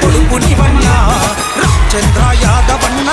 పొడుపు నివన్న రామచంద్ర యాదవన్న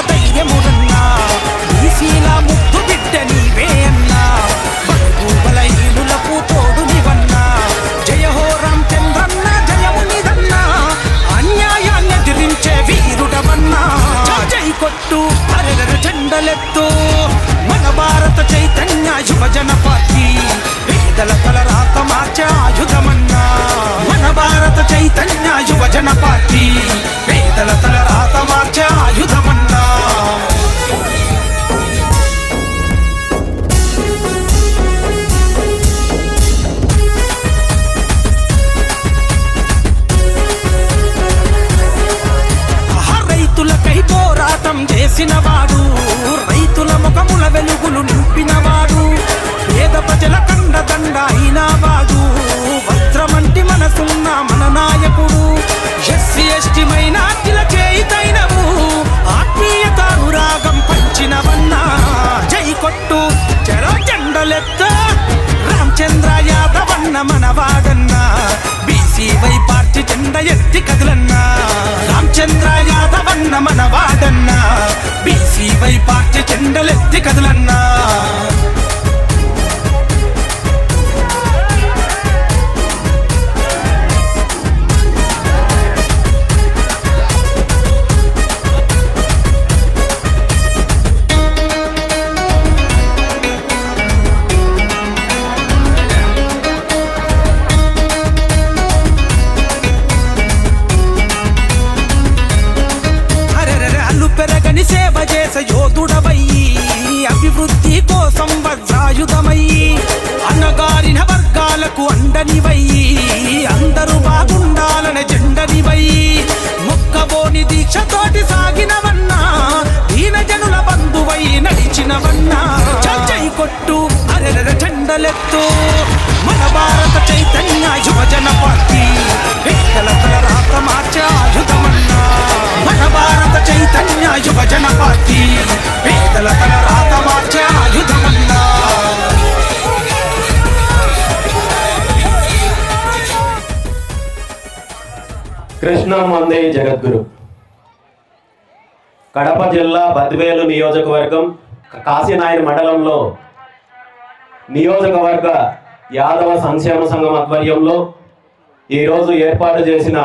వై పార్టీ జెండ ఎత్తి కదలన్నా. రామచంద్ర యాదవన్న మనవాడన్నా. బీసీ వై పార్టీ జెండలెత్తి కదలన్నా. అరెరెరె మన భారత చైతన్య యువజన పార్టీ పేదల రాత మార్చే ఆయుధమన్నా. మన భారత చైతన్య యువజన పార్టీ పేదల తల రాత మార్చే ఆయుధమన్నా. కృష్ణ మందే జగద్గురు. కడప జిల్లా బద్వేలు నియోజకవర్గం కాశీనాయన మండలంలో నియోజకవర్గ యాదవ సంక్షేమ సంఘం ఆధ్వర్యంలో ఈరోజు ఏర్పాటు చేసిన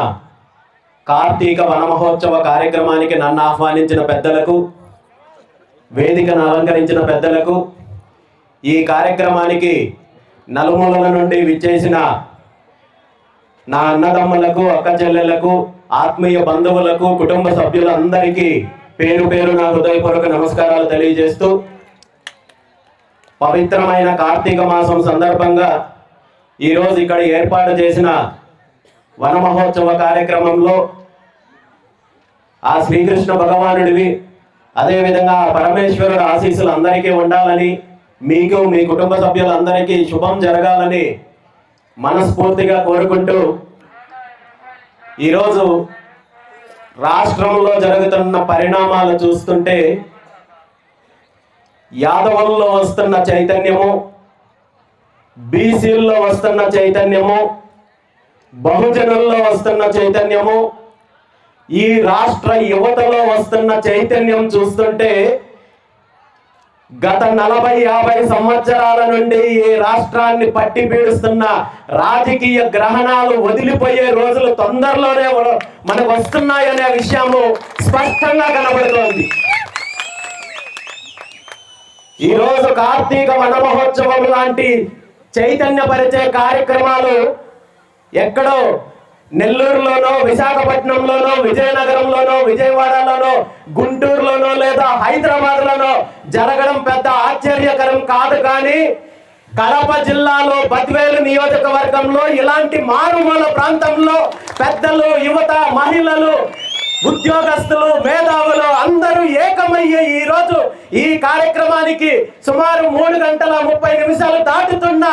కార్తీక వనమహోత్సవ కార్యక్రమానికి నన్ను ఆహ్వానించిన పెద్దలకు వేదికను అలంకరించిన పెద్దలకు ఈ కార్యక్రమానికి నలుమూలల నుండి విచ్చేసిన నా అన్నదమ్ములకు అక్క చెల్లెళ్ళకు ఆత్మీయ బంధువులకు కుటుంబ సభ్యులందరికీ పేరు పేరు నా హృదయపూర్వక నమస్కారాలు తెలియజేస్తూ పవిత్రమైన కార్తీక మాసం సందర్భంగా ఈరోజు ఇక్కడ ఏర్పాటు చేసిన వన మహోత్సవ కార్యక్రమంలో ఆ శ్రీకృష్ణ భగవానుడివి అదేవిధంగా పరమేశ్వరుడు ఆశీస్సులు అందరికీ ఉండాలని మీకు మీ కుటుంబ సభ్యులందరికీ శుభం జరగాలని మనస్ఫూర్తిగా కోరుకుంటూ ఈరోజు రాష్ట్రంలో జరుగుతున్న పరిణామాలు చూస్తుంటే యాదవుల్లో వస్తున్న చైతన్యము బీసీల్లో వస్తున్న చైతన్యము బహుజనుల్లో వస్తున్న చైతన్యము ఈ రాష్ట్ర యువతలో వస్తున్న చైతన్యం చూస్తుంటే గత నలభై యాభై సంవత్సరాల నుండి ఈ రాష్ట్రాన్ని పట్టి పీడిస్తున్న రాజకీయ గ్రహణాలు వదిలిపోయే రోజులు తొందరలోనే మనకు వస్తున్నాయనే విషయము స్పష్టంగా కనబడుతోంది. ఈ రోజు కార్తీక వన మహోత్సవం లాంటి చైతన్యపరిచే కార్యక్రమాలు ఎక్కడో నెల్లూరులోనో విశాఖపట్నంలోనో విజయనగరంలోనో విజయవాడలోనో గుంటూరులోనో లేదా హైదరాబాద్లోనో జరగడం పెద్ద ఆశ్చర్యకరం కాదు కానీ కడప జిల్లాలో బద్వేలు నియోజకవర్గంలో ఇలాంటి మారుమూల ప్రాంతంలో పెద్దలు యువత మహిళలు ఉద్యోగస్తులు మేధావులు అందరూ ఏకమయ్యే ఈ రోజు ఈ కార్యక్రమానికి సుమారు మూడు గంటల ముప్పై నిమిషాలు దాటుతున్న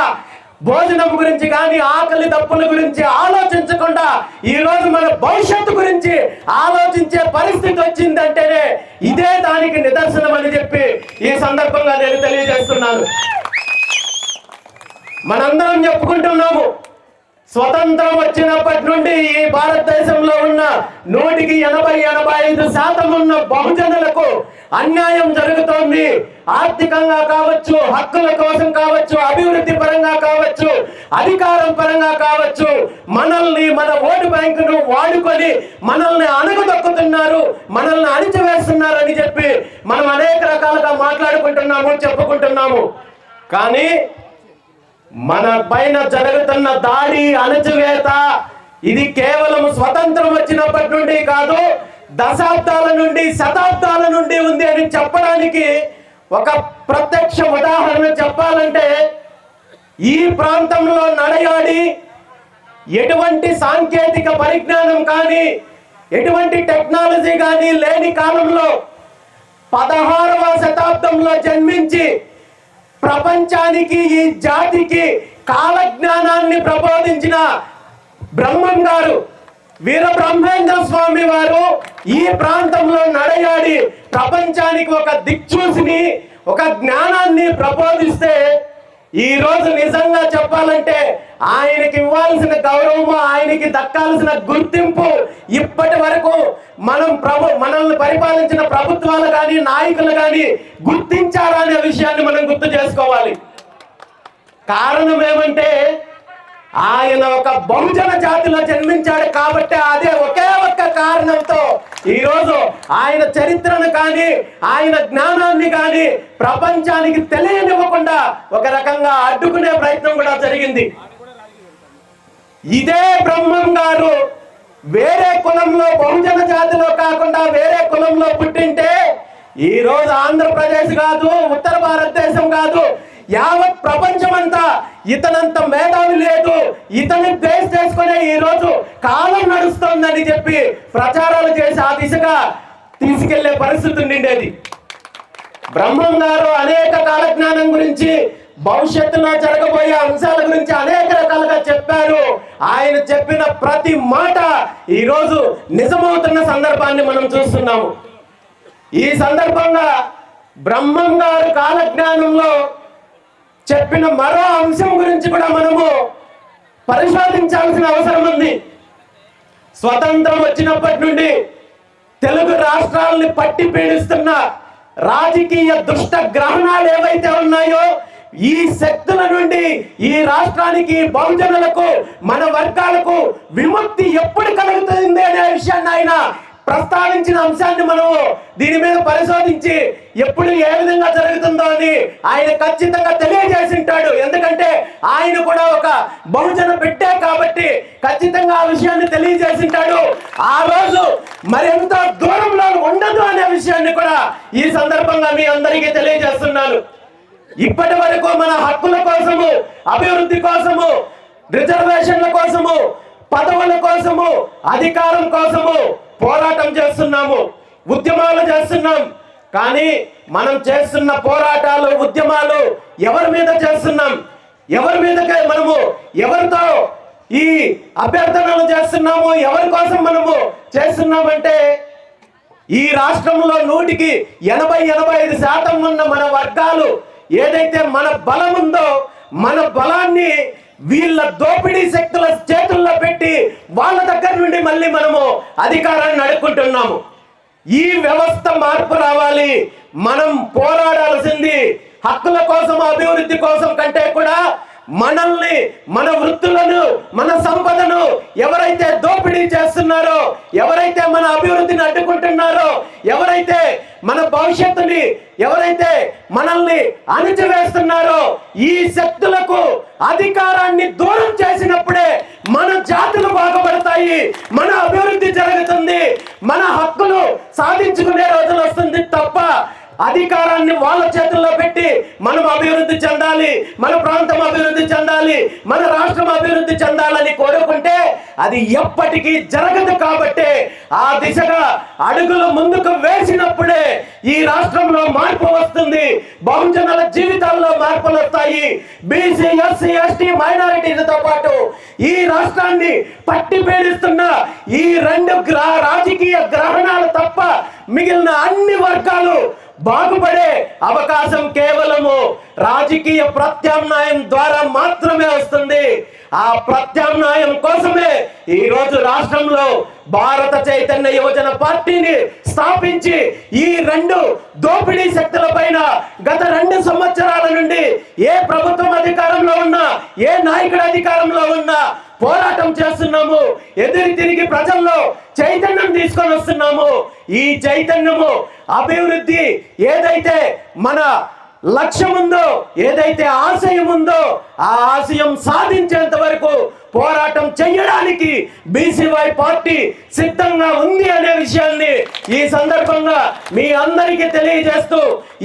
భోజనం గురించి కానీ ఆకలి తప్పుల గురించి ఆలోచించకుండా ఈ రోజు మన భవిష్యత్తు గురించి ఆలోచించే పరిస్థితి వచ్చిందంటేనే ఇదే దానికి నిదర్శనం అని చెప్పి ఈ సందర్భంగా నేను తెలియజేస్తున్నాను. మనందరం చెప్పుకుంటున్నాము. స్వతంత్రం వచ్చినప్పటి నుండి ఈ భారతదేశంలో ఉన్న నూటికి ఎనభై ఎనభై ఐదు శాతం ఉన్న బహుజనులకు అన్యాయం జరుగుతోంది. ఆర్థికంగా కావచ్చు హక్కుల కోసం కావచ్చు అభివృద్ధి పరంగా కావచ్చు అధికారం పరంగా కావచ్చు మనల్ని మన ఓటు బ్యాంకును వాడుకొని మనల్ని అణగదొక్కుతున్నారు మనల్ని అణిచివేస్తున్నారు అని చెప్పి మనం అనేక రకాలుగా మాట్లాడుకుంటున్నాము చెప్పుకుంటున్నాము. కానీ మన పైన జరుగుతున్న దాడి అణచివేత ఇది కేవలం స్వతంత్రం వచ్చినప్పటి నుండి కాదు దశాబ్దాల నుండి శతాబ్దాల నుండి ఉంది అని చెప్పడానికి ఒక ప్రత్యక్ష ఉదాహరణ చెప్పాలంటే ఈ ప్రాంతంలో నడయాడి ఎటువంటి సాంకేతిక పరిజ్ఞానం కానీ ఎటువంటి టెక్నాలజీ కానీ లేని కాలంలో పదహారవ శతాబ్దంలో జన్మించి ప్రపంచానికి ఈ జాతికి కాలజ్ఞానాన్ని ప్రబోధించిన బ్రహ్మం గారు వీర బ్రహ్మేంద్ర స్వామి వారు ఈ ప్రాంతంలో నడయాడి ప్రపంచానికి ఒక దిక్చూసిని ఒక జ్ఞానాన్ని ప్రబోధిస్తే ఈ రోజు నిజంగా చెప్పాలంటే ఆయనకి ఇవ్వాల్సిన గౌరవము ఆయనకి దక్కాల్సిన గుర్తింపు ఇప్పటి వరకు మనం ప్రభు మనల్ని పరిపాలించిన ప్రభుత్వాలు కానీ నాయకులు కానీ గుర్తించారా అనే విషయాన్ని మనం గుర్తు చేసుకోవాలి. కారణం ఏమంటే ఆయన ఒక బహుజన జాతిలో జన్మించాడు కాబట్టి అదే ఒకే ఒక్క కారణంతో ఈరోజు ఆయన చరిత్రను కానీ ఆయన జ్ఞానాన్ని కానీ ప్రపంచానికి తెలియనివ్వకుండా ఒక రకంగా అడ్డుకునే ప్రయత్నం కూడా జరిగింది. ఇదే బ్రహ్మం గారు వేరే కులంలో బహుజన జాతిలో కాకుండా వేరే కులంలో పుట్టింటే ఈ రోజు ఆంధ్రప్రదేశ్ కాదు ఉత్తర భారతదేశం కాదు యావత్ ప్రపంచమంతా ఇతనంత మేధావి లేదు. ఇతని బేస్ చేసుకునే ఈ రోజు కాలం నడుస్తోందని చెప్పి ప్రచారాలు చేసి ఆ దిశగా తీసుకెళ్ళే పరిస్థితి ఉండిండేది. బ్రహ్మం గారు అనేక కాలజ్ఞానం గురించి భవిష్యత్తులో జరగబోయే అంశాల గురించి అనేక రకాలుగా చెప్పారు. ఆయన చెప్పిన ప్రతి మాట ఈ రోజు నిజమవుతున్న సందర్భాన్ని మనం చూస్తున్నాము. ఈ సందర్భంగా బ్రహ్మం గారు కాలజ్ఞానంలో చెప్పిన మరో అంశం గురించి కూడా మనము పరిశోధించాల్సిన అవసరం ఉంది. స్వతంత్రం వచ్చినప్పటి నుండి తెలుగు రాష్ట్రాలని పట్టి పీడిస్తున్న రాజకీయ దుష్ట గ్రహణాలు ఏవైతే ఉన్నాయో ఈ శక్తుల నుండి ఈ రాష్ట్రానికి బహుజనులకు మన వర్గాలకు విముక్తి ఎప్పుడు కలుగుతుంది అనే విషయాన్ని ఆయన ప్రస్తావించిన అంశాన్ని మనము దీని మీద పరిశోధించి ఎప్పుడు ఏ విధంగా జరుగుతుందో అని ఆయన ఖచ్చితంగా తెలియజేసి ఉంటాడు. ఎందుకంటే ఆయన కూడా ఒక బహుజన పెట్టే కాబట్టి ఖచ్చితంగా ఆ విషయాన్ని తెలియజేసి ఉంటాడు. ఆ రోజు మరెంత దూరంలో ఉండదు అనే విషయాన్ని కూడా ఈ సందర్భంగా మీ అందరికీ తెలియజేస్తున్నాను. ఇప్పటి వరకు మన హక్కుల కోసము అభివృద్ధి కోసము రిజర్వేషన్ల కోసము పదవుల కోసము అధికారం కోసము పోరాటం చేస్తున్నాము ఉద్యమాలు చేస్తున్నాం. కానీ మనం చేస్తున్న పోరాటాలు ఉద్యమాలు ఎవరి మీద చేస్తున్నాం? ఎవరి మీదకే మనము ఎవరితో ఈ అభ్యర్థనలు చేస్తున్నాము? ఎవరి కోసం మనము చేస్తున్నామంటే ఈ రాష్ట్రంలో నూటికి ఎనభై ఎనభై ఐదు శాతం ఉన్న మన వర్గాలు ఏదైతే మన బలం ఉందో మన బలాన్ని వీళ్ళ దోపిడీ శక్తుల చేతుల్లో పెట్టి వాళ్ళ దగ్గర నుండి మళ్ళీ మనము అధికారాన్ని అడుక్కుంటున్నాము ఈ వ్యవస్థ మార్పు రావాలి. మనం పోరాడాల్సింది హక్కుల కోసం అభివృద్ధి కోసం కంటే కూడా మనల్ని మన వృత్తులను మన సంపదను ఎవరైతే దోపిడీ చేస్తున్నారో ఎవరైతే మన అభివృద్ధిని అడ్డుకుంటున్నారో ఎవరైతే మన భవిష్యత్తుని ఎవరైతే మనల్ని అణిచివేస్తున్నారో ఈ శక్తులకు అధికారాన్ని దూరం చేసినప్పుడే మన జాతులు బాగుపడతాయి మన అభివృద్ధి జరుగుతుంది మన హక్కులు సాధించుకునే రోజులు వస్తుంది తప్ప అధికారాన్ని వాళ్ళ చేతుల్లో పెట్టి మనం అభివృద్ధి చెందాలి మన ప్రాంతం అభివృద్ధి చెందాలి మన రాష్ట్రం అభివృద్ధి చెందాలని కోరుకుంటే అది ఎప్పటికీ జరగదు కాబట్టి ఆ దిశగా అడుగులు ముందుకు వేసినప్పుడే ఈ రాష్ట్రంలో మార్పు వస్తుంది. బహుజనుల జీవితాల్లో మార్పులు వస్తాయి. బీసీ ఎస్సీ ఎస్టీ మైనారిటీలతో పాటు ఈ రాష్ట్రాన్ని పట్టి పీడిస్తున్న ఈ రెండు గ్రా రాజకీయ గ్రహణాలు తప్ప మిగిలిన అన్ని వర్గాలు బాగుపడే అవకాశం కేవలము రాజకీయ ప్రత్యామ్నాయం ద్వారా మాత్రమే వస్తుంది. ఆ ప్రత్యామ్నాయం కోసమే ఈ రోజు రాష్ట్రంలో భారత చైతన్య యువజన పార్టీని స్థాపించి ఈ రెండు దోపిడీ శక్తుల పైన గత రెండు సంవత్సరాల నుండి ఏ ప్రభుత్వం అధికారంలో ఉన్నా ఏ నాయకుడు అధికారంలో ఉన్నా పోరాటం చేస్తున్నాము. ఎదురు తిరిగి ప్రజల్లో చైతన్యం తీసుకొని వస్తున్నాము. ఈ చైతన్యము అభివృద్ధి ఏదైతే మన లక్ష్యం ఉందో ఏదైతే ఆశయం ఉందో ఆ ఆశయం సాధించేంత వరకు పోరాటం చెయ్యడానికి బీసీవై పార్టీ సిద్ధంగా ఉంది అనే విషయాన్ని ఈ సందర్భంగా మీ అందరికీ తెలియజేస్తూ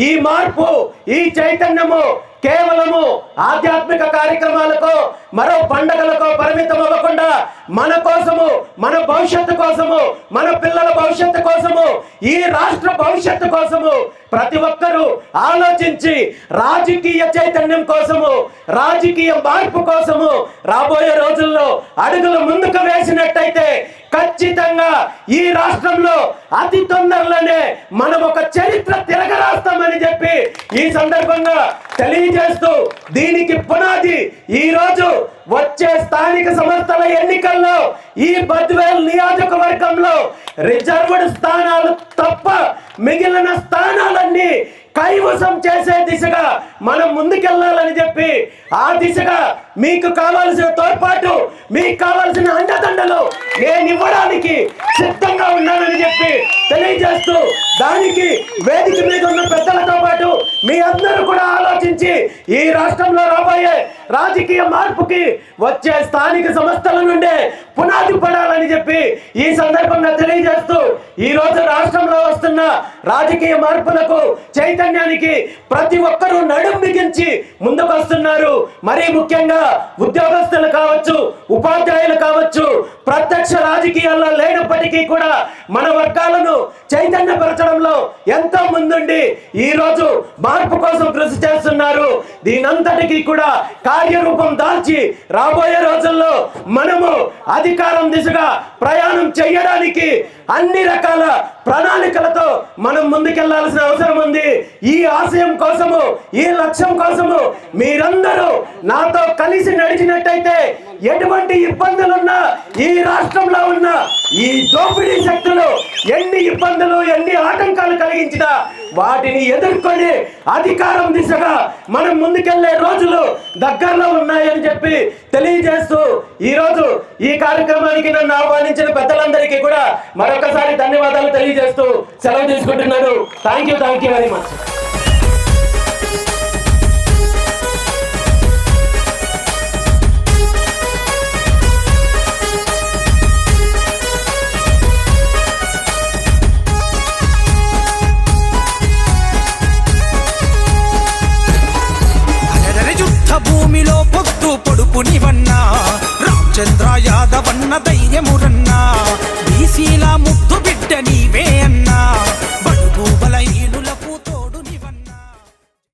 ఈ మార్పు ఈ చైతన్యము కేవలము ఆధ్యాత్మిక కార్యక్రమాలకు మరో పండగలకు పరిమితం అవ్వకుండా మన కోసము మన భవిష్యత్తు కోసము మన పిల్లల భవిష్యత్తు కోసము ఈ రాష్ట్ర భవిష్యత్తు కోసము ప్రతి ఒక్కరూ ఆలోచించి రాజకీయ చైతన్యం కోసము రాజకీయ మార్పు కోసము రాబోయే రోజుల్లో అడుగులు ముందుకు వేసినట్టయితే ఖచ్చితంగా ఈ రాష్ట్రంలో అతి తొందరలోనే మనం ఒక చరిత్ర తిరగరాస్తామని చెప్పి ఈ సందర్భంగా తెలియజేస్తూ దీనికి పునాది ఈ రోజు వచ్చే స్థానిక సంస్థల ఎన్నికల్లో ఈ బద్వేల్ నియోజకవర్గంలో రిజర్వ్డ్ స్థానాలు తప్ప మిగిలిన స్థానాలన్నీ కైవసం చేసే దిశగా మనం ముందుకెళ్ళాలని చెప్పి ఆ దిశగా మీకు కావాల్సిన తోడ్పాటు మీకు కావాల్సిన అండదండలు నేను ఇవ్వడానికి సిద్ధంగా ఉన్నానని చెప్పి తెలియజేస్తూ దానికి వేదిక మీద ఉన్న పెద్దలతో పాటు మీ అందరూ కూడా ఆలోచించి ఈ రాష్ట్రంలో రాబోయే రాజకీయ మార్పుకి వచ్చే స్థానిక సంస్థల నుండే పునాది పడాలని చెప్పి ఈ సందర్భంగా తెలియజేస్తూ ఈ రోజు రాష్ట్రంలో వస్తున్న రాజకీయ మార్పులకు చైతన్యానికి ప్రతి ఒక్కరూ నడుం బిగించి ముందుకు వస్తున్నారు మరీ ముఖ్యంగా ఉద్యోగస్తులు కావచ్చు ఉపాధ్యాయులు కావచ్చు ప్రత్యక్ష రాజకీయాల్లో లేనప్పటికీ కూడా మన వర్గాలను చైతన్యపరచడంలో ఎంతో ముందుండి ఈ రోజు మార్పు కోసం కృషి చేస్తున్నారు. దీనంతటికీ కూడా కార్యరూపం దాల్చి రాబోయే రోజుల్లో మనము అధికారం దిశగా ప్రయాణం చేయడానికి అన్ని రకాల ప్రణాళికలతో మనం ముందుకెళ్ళాల్సిన అవసరం ఉంది. ఈ ఆశయం కోసము ఈ లక్ష్యం కోసము మీరందరూ నాతో కలిసి నడిచినట్టయితే ఎటువంటి ఇబ్బందులున్నా ఈ రాష్ట్రంలో ఉన్న ఈ దోపిడీ శక్తులు ఎన్ని ఇబ్బందులు ఎన్ని ఆటంకాలు కలిగించినా వాటిని ఎదుర్కొని అధికారం దిశగా మనం ముందుకెళ్ళే రోజులు దగ్గరలో ఉన్నాయని చెప్పి తెలియజేస్తూ ఈరోజు ఈ కార్యక్రమానికి నన్ను ఆహ్వానించిన పెద్దలందరికీ కూడా మరొకసారి ధన్యవాదాలు తెలియజేస్తూ సెలవు తీసుకుంటున్నాను. Thank you thank you very much